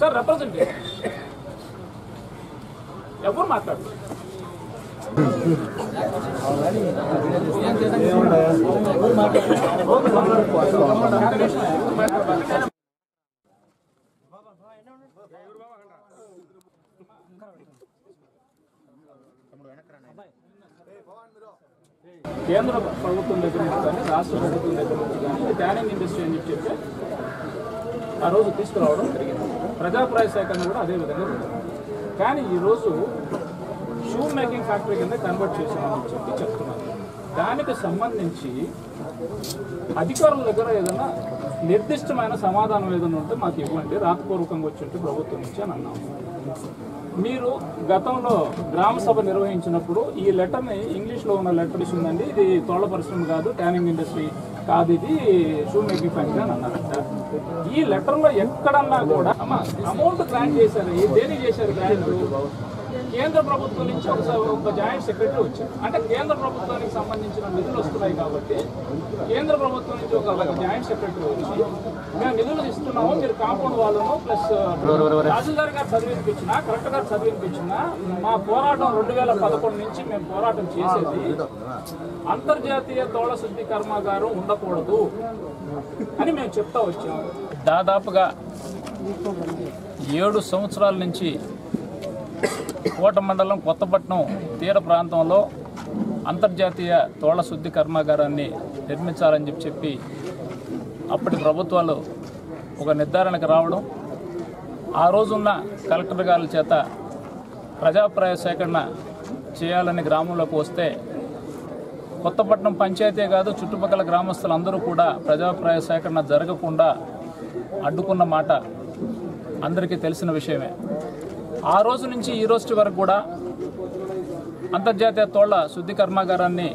Sir representative ఎవరు మాట్లాడు కేంద్ర ప్రభుత్వం దగ్గర నుంచి కానీ రాష్ట్ర ప్రభుత్వం దగ్గర నుంచి కానీ ట్యానింగ్ ఇండస్ట్రీ అని చెప్పి చెప్తే ఆ రోజు తీసుకురావడం జరిగింది. ప్రజాప్రాయ సేకరణ కూడా అదే విధంగా కానీ ఈరోజు షూ మేకింగ్ ఫ్యాక్టరీ కింద కన్వర్ట్ చేశామని చెప్పి చెప్తున్నాను దానికి సంబంధించి అధికారుల దగ్గర ఏదైనా నిర్దిష్టమైన సమాధానం ఏదైనా ఉంటే మాకు ఇవ్వండి. రాతపూర్వకంగా వచ్చి ప్రభుత్వం నుంచి అని అన్నాము మీరు గతంలో గ్రామ సభ నిర్వహించినప్పుడు ఈ లెటర్ని ఇంగ్లీష్లో ఉన్న లెటర్ ఇచ్చిందండి. ఇది తోళ్ళ పరిశ్రమ కాదు ట్యానింగ్ ఇండస్ట్రీ కాదు ఇది షూ మేకింగ్ ఫ్యాక్టరీ అని అన్నారంట ఈ లెటర్లో ఎక్కడన్నా కూడా అమ్మ అమౌంట్ గ్రాంట్ చేశారు. దేనికి చేశారు గ్రాంట్ కేంద్ర ప్రభుత్వం నుంచి ఒక ఒక జాయింట్ సెక్రటరీ వచ్చారు అంటే కేంద్ర ప్రభుత్వానికి సంబంధించిన నిధులు వస్తున్నాయి కాబట్టి కేంద్ర ప్రభుత్వం నుంచి ఒక జాయింట్ సెక్రటరీ వచ్చి మేము నిధులు ఇస్తున్నాము మీరు కాంపౌండ్ వాళ్ళను ప్లస్ తహసీల్దార్ గారు చదివినిపించినా కలెక్టర్ గారు చదివినిపించినా మా పోరాటం రెండు వేల పదకొండు నుంచి మేము పోరాటం చేసేది అంతర్జాతీయ తోళ శుద్ధి కర్మాగారం ఉండకూడదు అని మేము చెప్తా వచ్చాము. దాదాపుగా ఏడు సంవత్సరాల నుంచి కోట మండలం కొత్తపట్నం తీర ప్రాంతంలో అంతర్జాతీయ తోళ్ళ శుద్ధి కర్మాగారాన్ని నిర్మించాలని చెప్పి చెప్పి అప్పటి ప్రభుత్వాలు ఒక నిర్ధారణకు రావడం ఆ రోజున్న కలెక్టర్ గారి చేత ప్రజాప్రాయ సేకరణ చేయాలని గ్రామంలోకి వస్తే కొత్తపట్నం పంచాయతీ కాదు చుట్టుపక్కల గ్రామస్తులందరూ కూడా ప్రజాప్రాయ సేకరణ జరగకుండా అడ్డుకున్న మాట అందరికీ తెలిసిన విషయమే. ఆ రోజు నుంచి ఈ రోజు వరకు కూడా అంతర్జాతీయ తోళ్ళ శుద్ధి కర్మాగారాన్ని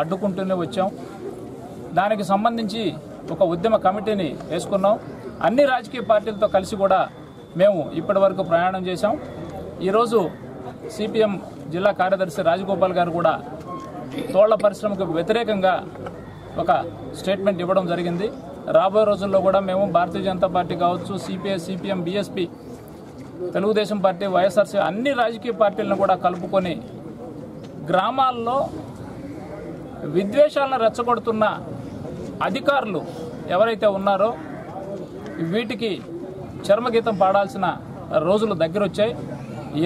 అడ్డుకుంటూనే వచ్చాం. దానికి సంబంధించి ఒక ఉద్యమ కమిటీని వేసుకున్నాం. అన్ని రాజకీయ పార్టీలతో కలిసి కూడా మేము ఇప్పటి వరకు ప్రయాణం చేశాం. ఈరోజు సిపిఎం జిల్లా కార్యదర్శి రాజగోపాల్ గారు కూడా తోళ్ళ పరిశ్రమకు వ్యతిరేకంగా ఒక స్టేట్మెంట్ ఇవ్వడం జరిగింది. రాబోయే రోజుల్లో కూడా మేము భారతీయ జనతా పార్టీ కావచ్చు CPI CPM BSP Telugu Desam party YSRC అన్ని రాజకీయ పార్టీలను కూడా కలుపుకొని గ్రామాల్లో విద్వేషాలను రెచ్చగొడుతున్న అధికారులు ఎవరైతే ఉన్నారో వీటికి చర్మగీతం పాడాల్సిన రోజులు దగ్గరొచ్చాయి.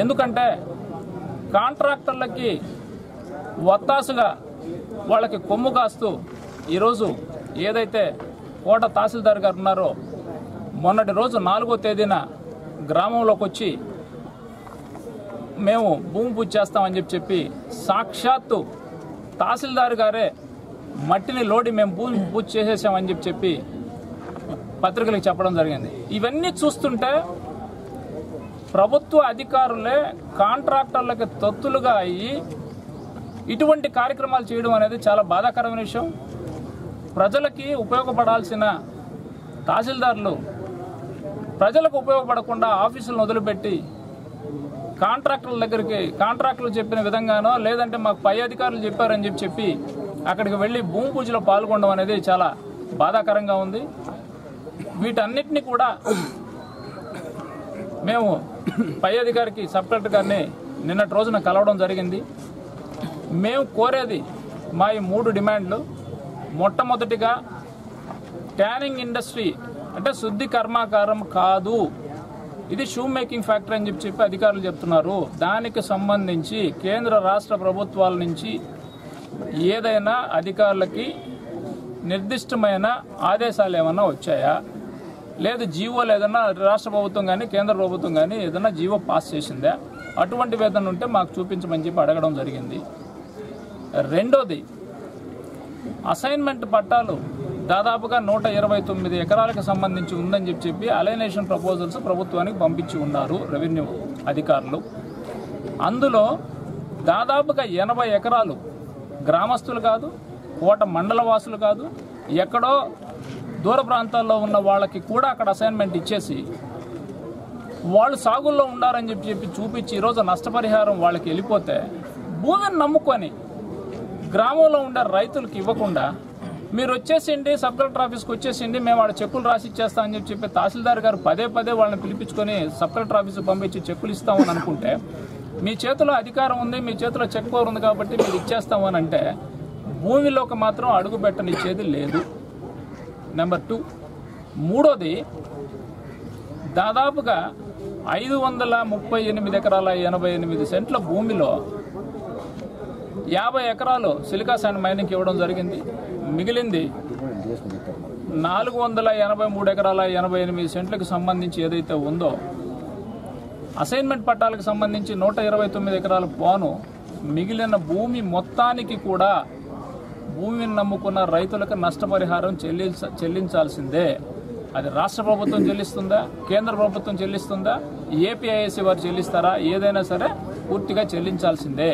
ఎందుకంటే కాంట్రాక్టర్లకి వత్తాసుగా వాళ్ళకి కొమ్ము కాస్తూ ఈరోజు ఏదైతే కోట తహసీల్దార్ గారు ఉన్నారో మొన్నటి రోజు నాలుగో తేదీన గ్రామంలోకి వచ్చి మేము భూమి పూజ చేస్తామని చెప్పి చెప్పి సాక్షాత్తు తహసీల్దార్ గారే మట్టిని లోడి మేము భూమి పూజ చేసేసామని చెప్పి చెప్పి పత్రికలకు చెప్పడం జరిగింది. ఇవన్నీ చూస్తుంటే ప్రభుత్వ అధికారులే కాంట్రాక్టర్లకి తత్తులుగా అయ్యి ఇటువంటి కార్యక్రమాలు చేయడం అనేది చాలా బాధాకరమైన విషయం. ప్రజలకి ఉపయోగపడాల్సిన తహసీల్దార్లు ప్రజలకు ఉపయోగపడకుండా ఆఫీసులను వదిలిపెట్టి కాంట్రాక్టర్ల దగ్గరికి కాంట్రాక్టర్లు చెప్పిన విధంగానో లేదంటే మాకు పై అధికారులు చెప్పారని చెప్పి చెప్పి అక్కడికి వెళ్ళి భూమి పూజలో పాల్గొనడం అనేది చాలా బాధాకరంగా ఉంది. వీటన్నిటిని కూడా మేము పై అధికారికి సబ్ కలెక్టర్ గారిని నిన్నటి రోజున కలవడం జరిగింది. మేము కోరేది మా ఈ మూడు డిమాండ్లు మొట్టమొదటిగా ట్యానింగ్ ఇండస్ట్రీ అంటే శుద్ధి కర్మాగారం కాదు. ఇది షూ మేకింగ్ ఫ్యాక్టరీ అని చెప్పి చెప్పి అధికారులు చెప్తున్నారు. దానికి సంబంధించి కేంద్ర రాష్ట్ర ప్రభుత్వాల నుంచి ఏదైనా అధికారులకి నిర్దిష్టమైన ఆదేశాలు ఏమైనా వచ్చాయా? లేదు జీవో ఏదైనా రాష్ట్ర ప్రభుత్వం కానీ కేంద్ర ప్రభుత్వం కానీ ఏదైనా జీవో పాస్ చేసిందా? అటువంటి వేదన ఉంటే మాకు చూపించమని చెప్పి అడగడం జరిగింది. రెండోది అసైన్మెంట్ పట్టాలు దాదాపుగా నూట ఇరవై తొమ్మిది ఎకరాలకు సంబంధించి ఉందని చెప్పి చెప్పి అలైనేషన్ ప్రపోజల్స్ ప్రభుత్వానికి పంపించి ఉన్నారు రెవెన్యూ అధికారులు. అందులో దాదాపుగా ఎనభై ఎకరాలు గ్రామస్తులు కాదు కోట మండల వాసులు కాదు ఎక్కడో దూర ప్రాంతాల్లో ఉన్న వాళ్ళకి కూడా అక్కడ అసైన్మెంట్ ఇచ్చేసి వాళ్ళు సాగుల్లో ఉండారని చెప్పి చెప్పి చూపించి ఈరోజు నష్టపరిహారం వాళ్ళకి వెళ్ళిపోతే భూమిని నమ్ముకొని గ్రామంలో ఉండే రైతులకు ఇవ్వకుండా మీరు వచ్చేసిండి సబ్ కలెక్టర్ ఆఫీస్కి వచ్చేసిండి మేము వాళ్ళ చెక్కులు రాసి ఇచ్చేస్తామని చెప్పి చెప్పి తహసీల్దార్ గారు పదే పదే వాళ్ళని పిలిపించుకొని సబ్ కలెక్టర్ ఆఫీస్కి పంపించి చెక్కులు ఇస్తామని అనుకుంటే మీ చేతిలో అధికారం ఉంది మీ చేతిలో చెక్ పవర్ ఉంది కాబట్టి మీరు ఇచ్చేస్తామని అంటే భూమిలోకి మాత్రం అడుగు పెట్టనిచ్చేది లేదు. నెంబర్ టూ మూడోది దాదాపుగా ఐదు వందల ముప్పై ఎనిమిది ఎకరాల ఎనభై ఎనిమిది సెంట్ల భూమిలో యాభై ఎకరాలు సిలికాసాండ్ మైనింగ్కి ఇవ్వడం జరిగింది. మిగిలింది నాలుగు వందల ఎనభై మూడు ఎకరాల ఎనభై ఎనిమిది సెంట్లకు సంబంధించి ఏదైతే ఉందో అసైన్మెంట్ పట్టాలకు సంబంధించి నూట ఇరవై తొమ్మిది ఎకరాల పోను మిగిలిన భూమి మొత్తానికి కూడా భూమిని నమ్ముకున్న రైతులకు నష్టపరిహారం చెల్లించ చెల్లించాల్సిందే. అది రాష్ట్ర ప్రభుత్వం చెల్లిస్తుందా కేంద్ర ప్రభుత్వం చెల్లిస్తుందా ఏపీఐఎస్సీ వారు చెల్లిస్తారా ఏదైనా సరే పూర్తిగా చెల్లించాల్సిందే.